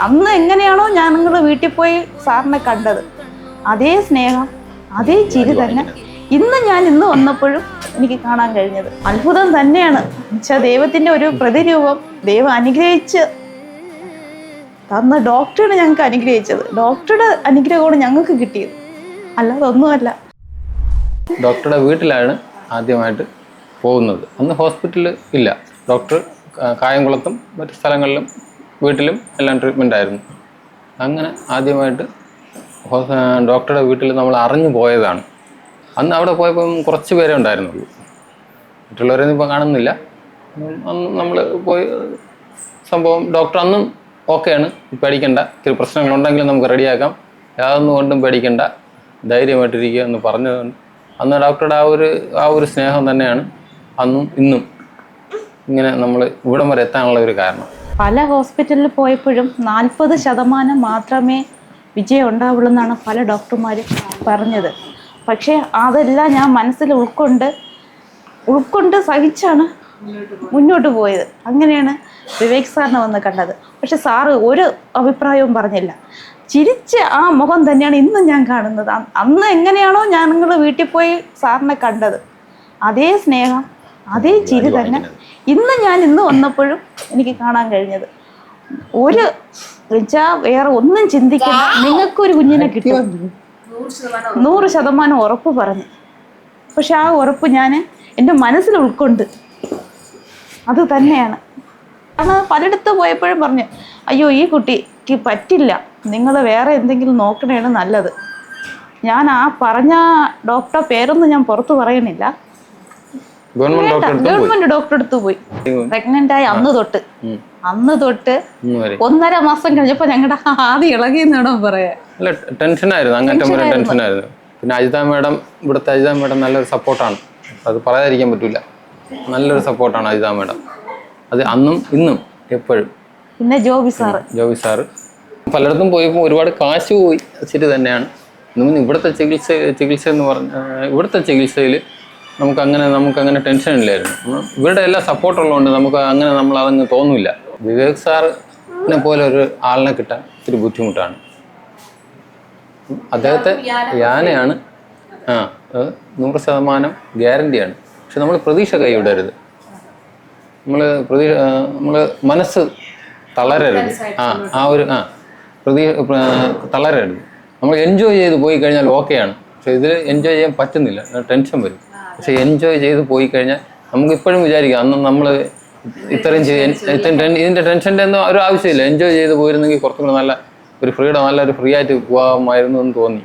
അന്ന് എങ്ങനെയാണോ ഞാൻ നിങ്ങൾ വീട്ടിൽ പോയി സാറിനെ കണ്ടത്. അതേ സ്നേഹം അതേ ചിരി തന്നെ. ഇന്ന് ഞാൻ ഇന്ന് വന്നപ്പോഴും എനിക്ക് കാണാൻ കഴിഞ്ഞത്. അത്ഭുതം തന്നെയാണ്. വെച്ചാൽ ദൈവത്തിന്റെ ഒരു പ്രതിരൂപം ദൈവം അനുഗ്രഹിച്ച് തന്ന ഡോക്ടറാണ് ഞങ്ങൾക്ക് അനുഗ്രഹിച്ചത്. ഡോക്ടറുടെ അനുഗ്രഹമാണ് ഞങ്ങൾക്ക് കിട്ടിയത്. അല്ലാതെ ഒന്നുമല്ല. ഡോക്ടറുടെ വീട്ടിലാണ് ആദ്യമായിട്ട് പോകുന്നത്. അന്ന് ഹോസ്പിറ്റലിൽ ഇല്ല. ഡോക്ടർ കായംകുളത്തും മറ്റു സ്ഥലങ്ങളിലും വീട്ടിലും എല്ലാം ട്രീറ്റ്മെന്റ് ആയിരുന്നു. അങ്ങനെ ആദ്യമായിട്ട് ഡോക്ടറുടെ വീട്ടിൽ നമ്മൾ അറിഞ്ഞു പോയതാണ്. അന്ന് അവിടെ പോയപ്പം കുറച്ച് പേരേ ഉണ്ടായിരുന്നുള്ളൂ. മറ്റുള്ളവരൊന്നും ഇപ്പോൾ കാണുന്നില്ല. അന്ന് നമ്മൾ പോയി സംഭവം ഡോക്ടർ അന്നും ഓക്കെയാണ് പേടിക്കണ്ട. ഇത്തിരി പ്രശ്നങ്ങളുണ്ടെങ്കിലും നമുക്ക് റെഡിയാക്കാം യാതൊന്നും കൊണ്ടും പേടിക്കണ്ട. ധൈര്യമായിട്ടിരിക്കുക എന്ന് പറഞ്ഞതുകൊണ്ട് അന്ന് ഡോക്ടറുടെ ആ ഒരു ആ ഒരു സ്നേഹം തന്നെയാണ് അന്നും ഇന്നും ഇങ്ങനെ നമ്മൾ ഇവിടം വരെ എത്താനുള്ള ഒരു കാരണം. പല ഹോസ്പിറ്റലിൽ പോയപ്പോഴും നാൽപ്പത് ശതമാനം മാത്രമേ വിജയം ഉണ്ടാവുള്ളൂ എന്നാണ് പല ഡോക്ടർമാർ പറഞ്ഞത്. പക്ഷേ അതെല്ലാം ഞാൻ മനസ്സിൽ ഉൾക്കൊണ്ട് ഉൾക്കൊണ്ട് സഹിച്ചാണ് മുന്നോട്ട് പോയത്. അങ്ങനെയാണ് വിവേക് സാറിനെ വന്ന് കണ്ടത്. പക്ഷെ സാറ് ഒരു അഭിപ്രായവും പറഞ്ഞില്ല. ചിരിച്ച ആ മുഖം തന്നെയാണ് ഇന്നും ഞാൻ കാണുന്നത്. അന്ന് എങ്ങനെയാണോ ഞാൻ നിങ്ങൾ വീട്ടിൽ പോയി സാറിനെ കണ്ടത്. അതേ സ്നേഹം അതേ ചിരി തന്നെ. ഇന്ന് ഞാൻ ഇന്ന് വന്നപ്പോഴും എനിക്ക് കാണാൻ കഴിഞ്ഞത്. ഒരു വെച്ചാ വേറെ ഒന്നും ചിന്തിക്കില്ല നിങ്ങൾക്കൊരു കുഞ്ഞിനെ കിട്ടും. നൂറ് ശതമാനം ഉറപ്പ് പറഞ്ഞു. പക്ഷെ ആ ഉറപ്പ് ഞാൻ എന്റെ മനസ്സിൽ ഉൾക്കൊണ്ട്. അത് തന്നെയാണ്. കാരണം പലയിടത്ത് പോയപ്പോഴും പറഞ്ഞു അയ്യോ ഈ കുട്ടിക്ക് പറ്റില്ല. നിങ്ങൾ വേറെ എന്തെങ്കിലും നോക്കണേണ് നല്ലത്. ഞാൻ ആ പറഞ്ഞ ഡോക്ടറെ പേരൊന്നും ഞാൻ പുറത്ത് പറയണില്ല. ഗവൺമെന്റ് ഡോക്ടർ അടുത്ത് പോയി. പ്രഗ്നന്റ് ആയി അന്ന് തൊട്ട്. അന്ന് തൊട്ട് ഒന്നര മാസം കഴിഞ്ഞപ്പോ ഞങ്ങളുടെ ആദ്യം ഇളകി എന്നാണോ പറയാ ടെൻഷനായിരുന്നു. ടെൻഷനായിരുന്നു. പിന്നെ അജിത മേഡം ഇവിടുത്തെ അജിത മേഡം നല്ലൊരു സപ്പോർട്ടാണ്. അത് പറയാതിരിക്കാൻ പറ്റൂല. നല്ലൊരു സപ്പോർട്ടാണ് അജിത മേഡം. അത് അന്നും ഇന്നും എപ്പോഴും. പിന്നെ ജോബി സാറ്. ജോബി സാറ്. പലയിടത്തും പോയപ്പോൾ ഒരുപാട് കാശ് പോയി. ശരി തന്നെയാണ്. ഇന്നും ഇവിടുത്തെ ചികിത്സ ചികിത്സ എന്ന് പറഞ്ഞ ഇവിടുത്തെ ചികിത്സയിൽ നമുക്ക് അങ്ങനെ നമുക്ക് അങ്ങനെ ടെൻഷൻ ഇല്ലായിരുന്നു. ഇവരുടെ എല്ലാ സപ്പോർട്ട് ഉള്ളതുകൊണ്ട് നമുക്ക് അങ്ങനെ നമ്മൾ അതങ്ങ് തോന്നില്ല വിവേക് സാറിനെ പോലെ ഒരു ആളിനെ കിട്ടാൻ ഇത്തിരി ബുദ്ധിമുട്ടാണ്. അദ്ദേഹത്തെ യാനയാണ്. ആ നൂറ് ശതമാനം ഗ്യാരണ്ടിയാണ് പക്ഷെ നമ്മൾ പ്രതീക്ഷ കൈവിടരുത്. നമ്മൾ പ്രതീക്ഷ നമ്മൾ മനസ്സ് തളരരുത്. ആ ആ ഒരു ആ പ്രതീ തളരരുത്. നമ്മൾ എൻജോയ് ചെയ്ത് പോയി കഴിഞ്ഞാൽ ഓക്കെയാണ് പക്ഷെ ഇതിൽ എൻജോയ് ചെയ്യാൻ പറ്റുന്നില്ല. ടെൻഷൻ വരും. പക്ഷെ എൻജോയ് ചെയ്ത് പോയി കഴിഞ്ഞാൽ നമുക്ക് ഇപ്പോഴും വിചാരിക്കാം അന്ന് നമ്മൾ ഇത്രയും ചെയ്ത് ഇതിന്റെ ടെൻഷന്റെ ഒന്നും ഒരു ആവശ്യമില്ല. എൻജോയ് ചെയ്ത് പോയിരുന്നെങ്കിൽ കുറച്ചും കൂടെ നല്ല ഒരു ഫ്രീഡം നല്ല ഒരു ഫ്രീ ആയിട്ട് പോകാമായിരുന്നു എന്ന് തോന്നി.